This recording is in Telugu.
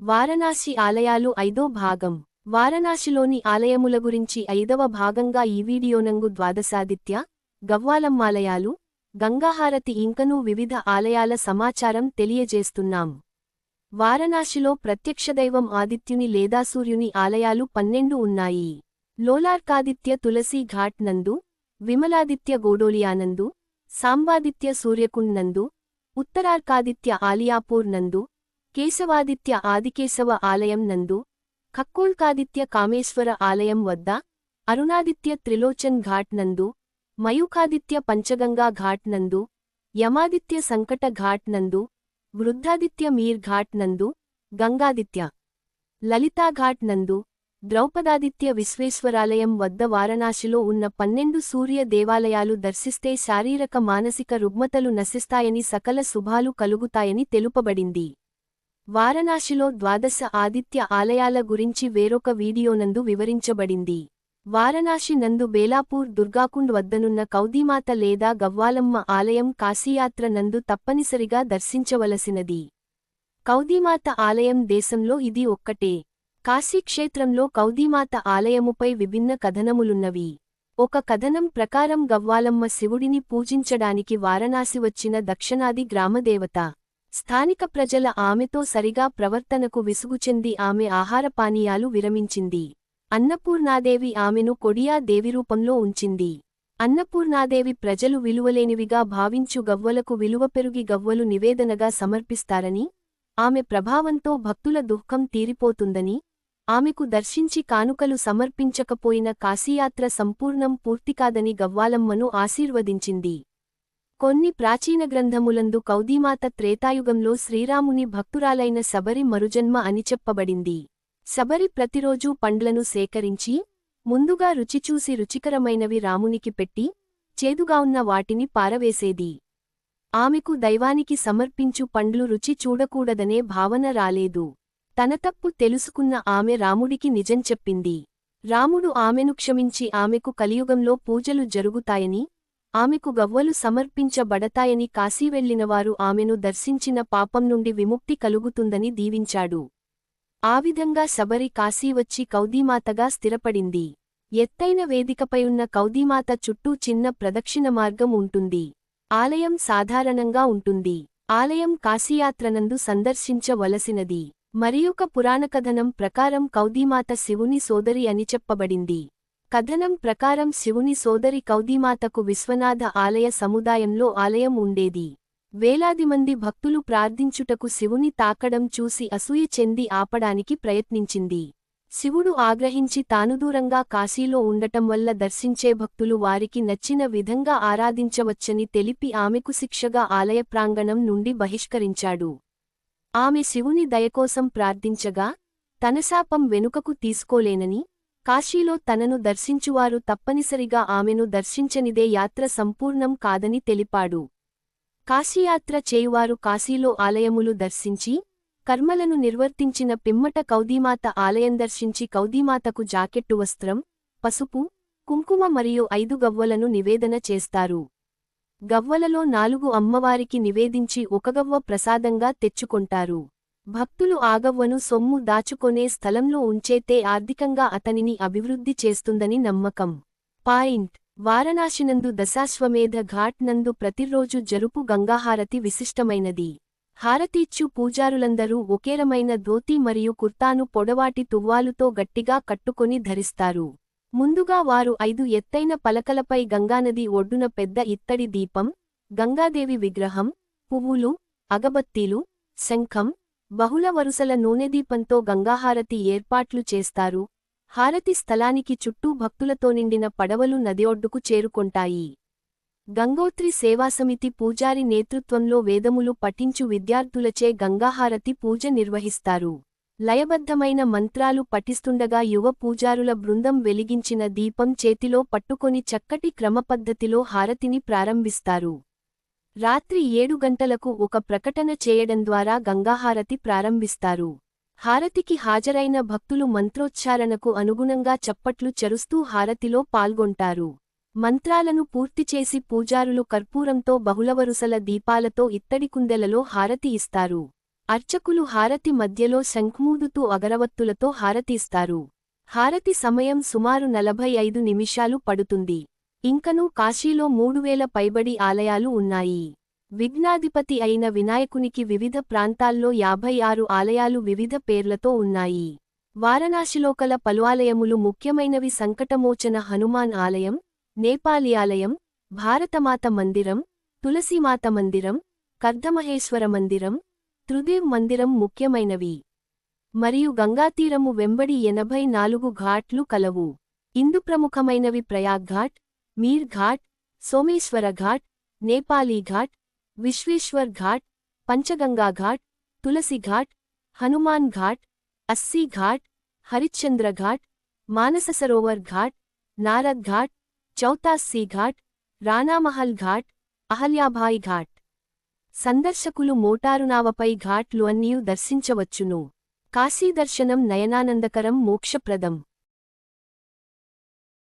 వారణాసి ఆలయాలు ఐదో భాగం. వారణాసిలోని ఆలయముల గురించి ఐదవ భాగంగా ఈ వీడియోనంగు ద్వాదశాదిత్య గవ్వాలమ్మాలయాలు గంగాహారతి ఇంకనూ వివిధ ఆలయాల సమాచారం తెలియజేస్తున్నాం. వారణాసిలో ప్రత్యక్షదైవం ఆదిత్యుని లేదా సూర్యుని ఆలయాలు పన్నెండు ఉన్నాయి. లోలార్కాదిత్య తులసీ ఘాట్ నందు విమలాదిత్య గోడోలియానందు సాంబాదిత్య సూర్యకుండ్ నందు ఉత్తరార్కాదిత్య ఆలియాపూర్ నందు కేశవాదిత్య ఆదికేశవ ఆలయం నందు ఖక్కోల్కాదిత్య కామేశ్వర ఆలయం వద్ద అరుణాదిత్య త్రిలోచన్ ఘాట్ నందు మయూఖాదిత్య పంచగంగా ఘాట్ నందు యమాదిత్య సంకట ఘాట్ నందు వృద్ధాదిత్య మీర్ ఘాట్ నందు గంగాదిత్య లలితాఘాట్ నందు ద్రౌపదాదిత్య విశ్వేశ్వరాలయం వద్ద వారణాసిలో ఉన్న పన్నెండు సూర్య దేవాలయాలు దర్శిస్తే శారీరక మానసిక రుగ్మతలు నశిస్తాయని సకల శుభాలు కలుగుతాయని తెలుపబడింది. వారణాసిలో ద్వాదశ ఆదిత్య ఆలయాల గురించి వేరొక వీడియోనందు వివరించబడింది. వారణాసి నందు బేలాపూర్ దుర్గాకుండ్ వద్దనున్న కౌదీమాత లేదా గవ్వాలమ్మ ఆలయం కాశీయాత్ర నందు తప్పనిసరిగా దర్శించవలసినది. కౌదీమాత ఆలయం దేశంలో ఇది ఒక్కటే. కాశీక్షేత్రంలో కౌదీమాత ఆలయముపై విభిన్న కథనములున్నవి. ఒక కథనం ప్రకారం గవ్వాలమ్మ శివుడిని పూజించడానికి వారణాసి వచ్చిన దక్షిణాది గ్రామదేవత. స్థానిక ప్రజల ఆమెతో సరిగా ప్రవర్తనకు విసుగుచెంది ఆమె ఆహార పానీయాలు విరమించింది. అన్నపూర్ణాదేవి ఆమెను కొడియా దేవిరూపంలో ఉంచింది. అన్నపూర్ణాదేవి ప్రజలు విలువలేనివిగా భావించు గవ్వలకు విలువ పెరుగి గవ్వలు నివేదనగా సమర్పిస్తారని ఆమె ప్రభావంతో భక్తుల దుఃఖం తీరిపోతుందని ఆమెకు దర్శించి కానుకలు సమర్పించకపోయిన కాశీయాత్ర సంపూర్ణం పూర్తికాదని గవ్వాలమ్మను ఆశీర్వదించింది. కొన్ని ప్రాచీన గ్రంథములందు కౌదీమాత త్రేతాయుగంలో శ్రీరాముని భక్తురాలైన శబరి మరుజన్మ అని చెప్పబడింది. శబరి ప్రతిరోజూ పండ్లను సేకరించి ముందుగా రుచిచూసి రుచికరమైనవి రామునికి పెట్టి చేదుగా ఉన్న వాటిని పారవేసేది. ఆమెకు దైవానికి సమర్పించు పండ్లు రుచి చూడకూడదనే భావన రాలేదు. తన తప్పు తెలుసుకున్న ఆమె రాముడికి నిజం చెప్పింది. రాముడు ఆమెను క్షమించి ఆమెకు కలియుగంలో పూజలు జరుగుతాయని ఆమెకు గవ్వలు సమర్పించబడతాయని కాశీ వెళ్ళినవారు ఆమెను దర్శించిన పాపం నుండి విముక్తి కలుగుతుందని దీవించాడు. ఆ విధంగా శబరి కాశీ వచ్చి కౌదీమాతగా స్థిరపడింది. ఎత్తైన వేదికపై ఉన్న కౌదీమాత చుట్టూ చిన్న ప్రదక్షిణ మార్గం ఉంటుంది. ఆలయం సాధారణంగా ఉంటుంది. ఆలయం కాశీయాత్రనందు సందర్శించవలసినది. మరియొక పురాణకథనం ప్రకారం కౌదీమాత శివుని సోదరి అని చెప్పబడింది. కథనం ప్రకారం శివుని సోదరి కౌదీమాతకు విశ్వనాథ ఆలయ సముదాయంలో ఆలయం ఉండేది. వేలాది మంది భక్తులు ప్రార్థించుటకు శివుని తాకడం చూసి అసూయ చెంది ఆపడానికి ప్రయత్నించింది. శివుడు ఆగ్రహించి తాను దూరంగా కాశీలో ఉండటం వల్ల దర్శించే భక్తులు వారికి నచ్చిన విధంగా ఆరాధించవచ్చని తెలిపి ఆమెకు శిక్షగా ఆలయ ప్రాంగణం నుండి బహిష్కరించాడు. ఆమె శివుని దయకోసం ప్రార్థించగా తన శాపం వెనుకకు తీసుకోలేనని కాశీలో తనను దర్శించువారు తప్పనిసరిగా ఆమెను దర్శించనిదే యాత్ర సంపూర్ణం కాదని తెలిపాడు. కాశీయాత్ర చేయువారు కాశీలో ఆలయములు దర్శించి కర్మలను నిర్వర్తించిన పిమ్మట కౌదీమాత ఆలయం దర్శించి కౌదీమాతకు జాకెట్టు వస్త్రం పసుపు కుంకుమ మరియు ఐదు గవ్వలను నివేదన చేస్తారు. గవ్వలలో నాలుగు అమ్మవారికి నివేదించి ఒక గవ్వ ప్రసాదంగా తెచ్చుకొంటారు. భక్తులు ఆగవ్వను సొమ్ము దాచుకొనే స్థలంలో ఉంచేతే ఆర్థికంగా అతనిని అభివృద్ధి చేస్తుందని నమ్మకం. పాయింట్. వారణాసినందు దశాశ్వమేధ ఘాట్ నందు ప్రతిరోజు జరుపు గంగాహారతి విశిష్టమైనది. హారతీచ్చు పూజారులందరూ ఒకేరమైన ధోతి మరియు కుర్తాను పొడవాటి తువ్వాలుతో గట్టిగా కట్టుకొని ధరిస్తారు. ముందుగా వారు ఐదు ఎత్తైన పలకలపై గంగానది ఒడ్డున పెద్ద ఇత్తడి దీపం గంగాదేవి విగ్రహం పువ్వులు అగబత్తీలు శంఖం బహుళ వరుసల నూనెదీపంతో గంగాహారతి ఏర్పాట్లు చేస్తారు. హారతి స్థలానికి చుట్టూ భక్తులతో నిండిన పడవలు నది ఒడ్డుకు గంగోత్రి సేవాసమితి పూజారి నేతృత్వంలో వేదములు పఠించు విద్యార్థులచే గంగాహారతి పూజ నిర్వహిస్తారు. లయబద్ధమైన మంత్రాలు పఠిస్తుండగా యువ పూజారుల బృందం వెలిగించిన దీపం చేతిలో పట్టుకొని చక్కటి క్రమపద్ధతిలో హారతిని ప్రారంభిస్తారు. రాత్రి ఏడు గంటలకు ఒక ప్రకటన చేయడం ద్వారా గంగాహారతి ప్రారంభిస్తారు. హారతికి హాజరైన భక్తులు మంత్రోచ్చారణకు అనుగుణంగా చప్పట్లు చరుస్తూ హారతిలో పాల్గొంటారు. మంత్రాలను పూర్తిచేసి పూజారులు కర్పూరంతో బహుళవరుసల దీపాలతో ఇత్తడి కుందెలలో హారతి ఇస్తారు. అర్చకులు హారతి మధ్యలో శంఖ్మూదుతూ అగరవత్తులతో హారతిస్తారు హారతి సమయం సుమారు నలభై ఐదు నిమిషాలు పడుతుంది. ఇంకనూ కాశీలో మూడువేల పైబడి ఆలయాలు ఉన్నాయి. విఘ్నాధిపతి అయిన వినాయకునికి వివిధ ప్రాంతాల్లో యాభై ఆరు ఆలయాలు వివిధ పేర్లతో ఉన్నాయి. వారణాసిలో కల పలు ఆలయములు ముఖ్యమైనవి సంకటమోచన హనుమాన్ ఆలయం నేపాలి ఆలయం భారతమాత మందిరం తులసీమాత మందిరం కర్ధమహేశ్వర మందిరం త్రుదేవ్ మందిరం ముఖ్యమైనవి. మరియు గంగాతీరము వెంబడి ఎనభై నాలుగు ఘాట్లు కలవు. ఇందు ప్రముఖమైనవి ప్రయాగ్ ఘాట్ మీర్ ఘాట్ సోమేశ్వర ఘాట్ నేపాలీ ఘాట్ విశ్వేశ్వర్ ఘాట్ పంచగంగా ఘాట్ తులసి ఘాట్ హనుమాన్ ఘాట్ అస్సీ ఘాట్ హరిశ్చంద్ర ఘాట్ మానస సరోవర్ ఘాట్ నారద్ ఘాట్ చౌతాస్సీ ఘాట్ రాణామహల్ ఘాట్ అహల్యాభాయ్ ఘాట్ సందర్శకులు మోటారునావపై ఘాట్లు అన్నీ దర్శించవచ్చును. కాశీదర్శనం నయనానందకరం మోక్షప్రదం.